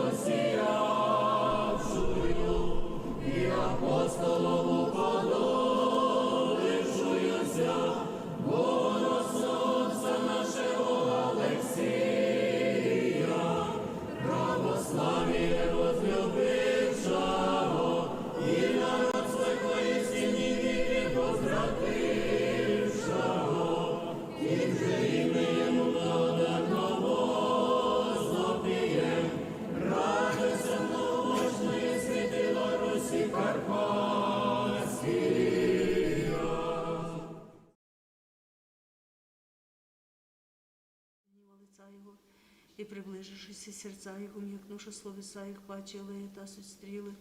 você. Лица Його, і приближившися серця Його, м'якнувши словеса їх, паче, та суть стріли.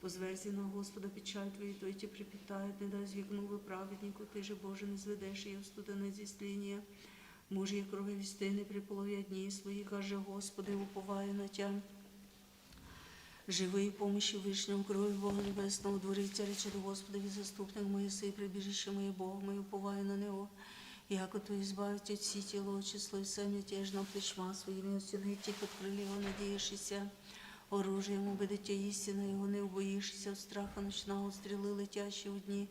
Позверзі на Господа печаль твої, той ті припитають, не дай звікнув праведнику, ти же Боже не зведеш її в студене зісління. Може, як крови вістини при полові дні свої, каже Господи, уповаю на тя. Живої помощі вишнього крові Бога Небесного, двориця рече до Господи, заступник моє сей, прибіжище моє Бог, моє уповаю на нього. Яко то избавить от всі тіло, число і все мятежно плечма своїми осінити, під крилі його надієшися. Оружием убедите істина, його не убоїшся, от страха ночного стріли летящі у дні,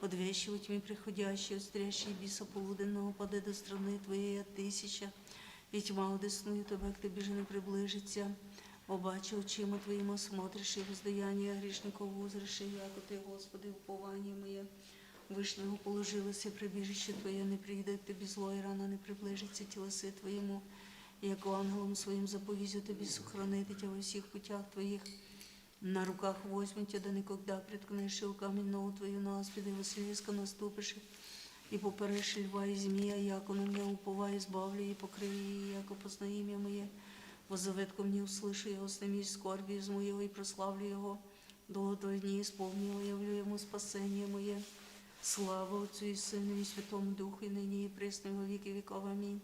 от вещи у тьмі приходящі, от стрящий біса полуденного паде до страни твоєї тисяча, і тьма одесную тебе, як тобі же не приближиться. Обаче очима твоїми смотриш і воздаяння грішников узриши, яко ти, Господи, уповання моє. Вишнього положилося прибіжище Твоє, не прийде тобі зло, і рана не приближиться тілеси Твоєму, як ангелом своїм заповізю тобі сохранити тя во всіх путях Твоїх. На руках возьму тя, да никогда приткнеш у камінь ногу Твою на аспіди, Василіска наступиш, і попереш льва і змія, яко на мене уповай, збавлю і покрив її, яко познає ім'я моє. Возовет ко мне услышу его с ними скорби из моего и прославлю его. Долго дні исполнил, явлю ему спасение мое. Слава Отцу и Сыну и Святому Духу, и ныне и пресно и во веки веков. Аминь.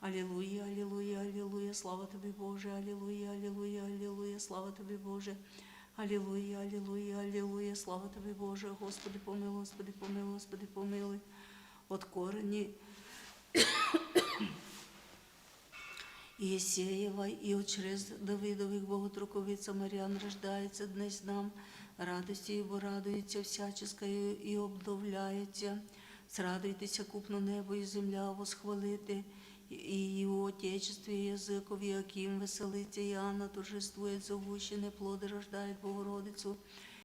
Аллилуйя, аллилуйя, аллилуйя, слава Тобі, Боже, аллилуйя, аллилуйя, аллилуйя, слава Тобі, Боже. Аллилуйя, аллилуйя, аллилуйя, слава Тобі, Боже. Господи, помилуй, Господи, помилуй, Господи, помилуй. От корені Єсеєва і от через Давидових боготруковиця Маріан рождається днесь нам, радості, його радується всяческою і обновляється. Срадуйтеся купно небо і земля восхвалити, і у Отечестві язикові, яким веселиться Іоанна, торжествує зовущене, плоди рождають Богородицю.